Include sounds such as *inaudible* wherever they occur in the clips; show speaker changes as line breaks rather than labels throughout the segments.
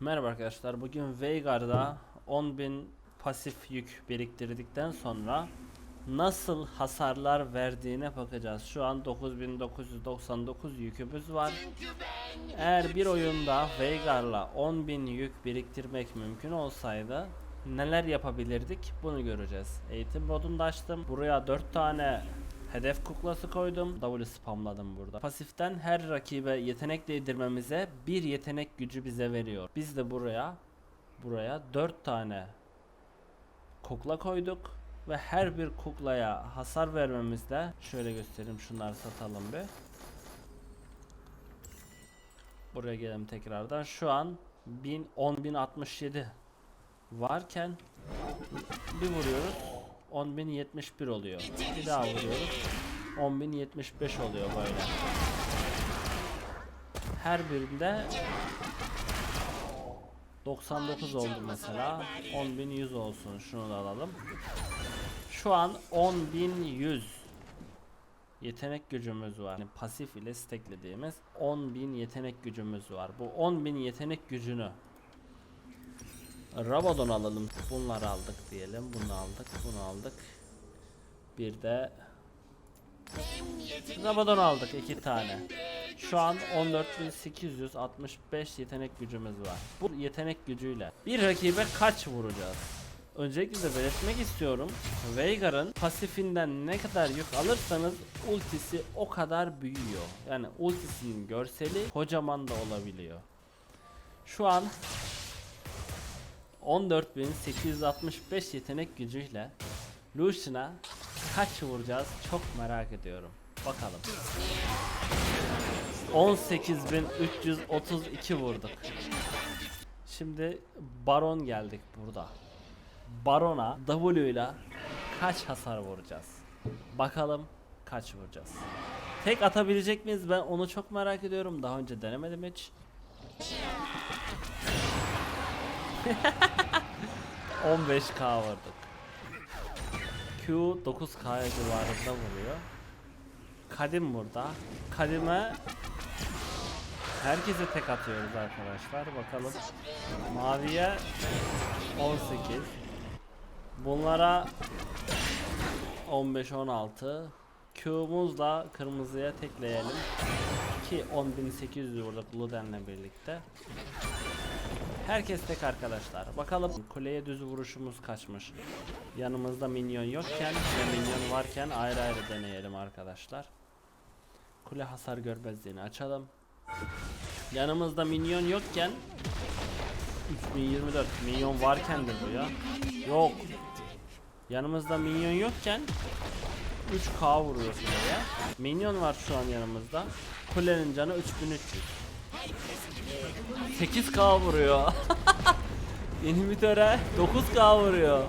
Merhaba arkadaşlar. Bugün Veigar'da 10.000 pasif yük biriktirdikten sonra nasıl hasarlar verdiğine bakacağız. Şu an 9999 yükümüz var. Eğer bir oyunda Veigar'la 10.000 yük biriktirmek mümkün olsaydı neler yapabilirdik bunu göreceğiz. Eğitim modunda açtım. Buraya 4 tane hedef kuklası koydum. W spamladım burada. Pasiften her rakibe yetenek değdirmemize bir yetenek gücü bize veriyor. Biz de buraya buraya 4 tane kukla koyduk ve her bir kuklaya hasar vermemizde şöyle göstereyim şunları satalım bir. Buraya gelelim tekrardan. Şu an 1000 10067 varken bir vuruyoruz 10.071 oluyor. Bir daha vuruyoruz 10.075 oluyor böyle. Her birinde 99 oldu mesela. 10.100 olsun. Şunu da alalım. Şu an 10.100 yetenek gücümüz var. Yani pasif ile stacklediğimiz 10.000 yetenek gücümüz var. Bu 10.000 yetenek gücünü Rabadon alalım. Bunları aldık diyelim. Bunu aldık. Bunu aldık. Bir de Rabadon aldık iki tane. Şu an 14.865 yetenek gücümüz var. Bu yetenek gücüyle bir rakibe kaç vuracağız? Öncelikle de belirtmek istiyorum. Veigar'ın pasifinden ne kadar yük alırsanız ultisi o kadar büyüyor. Yani ultisinin görseli kocaman da olabiliyor. Şu an 14.865 yetenek gücüyle Lucian'a kaç vuracağız çok merak ediyorum. Bakalım. 18.332 vurduk. Şimdi Baron geldik burada. Baron'a W ile kaç hasar vuracağız? Bakalım kaç vuracağız. Tek atabilecek miyiz? Ben onu çok merak ediyorum. Daha önce denemedim hiç. 15k vurduk. Q 9k civarında vuruyor. Kadim burada. Kadime herkese tek atıyoruz arkadaşlar. Bakalım. Maviye 18. Bunlara 15 16. Q'muzla kırmızıya tekleyelim. Ki 10.800 vurduk Luden'le birlikte. Herkes tek arkadaşlar. Bakalım kuleye düz vuruşumuz kaçmış. Yanımızda minyon yokken ve minyon varken ayrı ayrı deneyelim arkadaşlar. Kule hasar görmezliğini açalım. Yanımızda minyon yokken 3024 minyon varken de bu ya. Yok. Yanımızda minyon yokken 3k vuruyor kuleye. Minyon var şu an yanımızda. Kulenin canı 3300. 8k vuruyor. *laughs* İnhibitöre 9k vuruyor.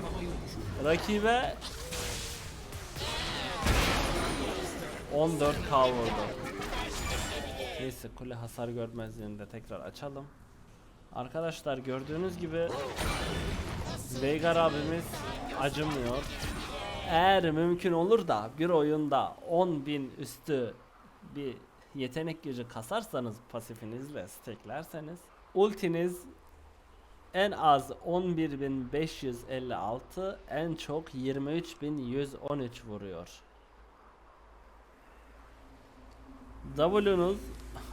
Rakibe 14k vurdu. Neyse kule hasar görmezliğini de tekrar açalım. Arkadaşlar gördüğünüz gibi Veigar abimiz acımıyor. Eğer mümkün olur da bir oyunda 10.000 üstü bir yetenek gücü kasarsanız pasifinizle stacklerseniz ultiniz en az 11.556 en çok 23.113 vuruyor. W'nuz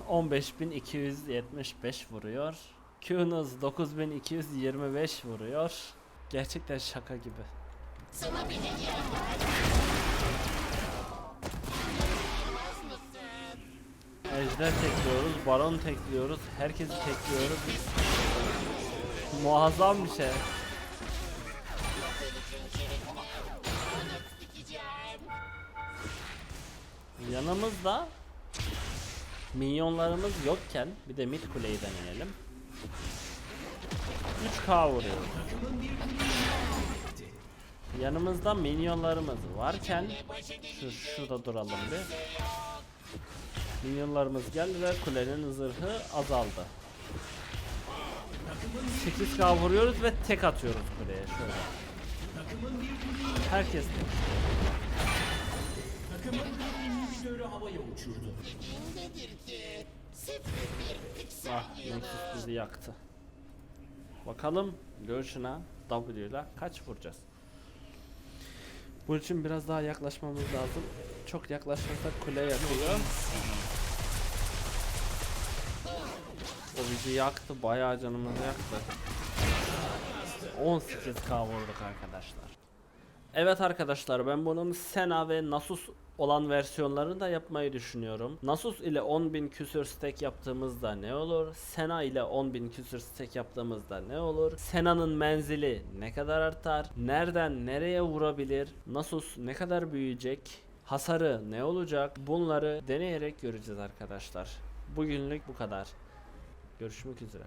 15.275 vuruyor. Q'nuz 9.225 vuruyor. Gerçekten şaka gibi. Ejder tekliyoruz, baron tekliyoruz, herkesi tekliyoruz. Muazzam bir şey. Yanımızda minyonlarımız yokken bir de mid kuleyi deneyelim. 3k vuruyoruz. Yanımızda minyonlarımız varken şu şurada duralım bir. Minyonlarımız geldi ve kulenin zırhı azaldı. 8k vuruyoruz ve tek atıyoruz kuleye şöyle. Herkes tek. Ah Nexus bizi yaktı. Bakalım Lucian'a W ile kaç vuracağız? Bunun için biraz daha yaklaşmamız lazım. Çok yaklaşırsak kule yakıyor. O bizi yaktı, bayağı canımızı yaktı. 18k vurduk arkadaşlar. Evet arkadaşlar ben bunun Sena ve Nasus olan versiyonlarını da yapmayı düşünüyorum. Nasus ile 10.000 küsür stack yaptığımızda ne olur? Sena ile 10.000 küsür stack yaptığımızda ne olur? Sena'nın menzili ne kadar artar? Nereden nereye vurabilir? Nasus ne kadar büyüyecek? Hasarı ne olacak? Bunları deneyerek göreceğiz arkadaşlar. Bugünlük bu kadar. Görüşmek üzere.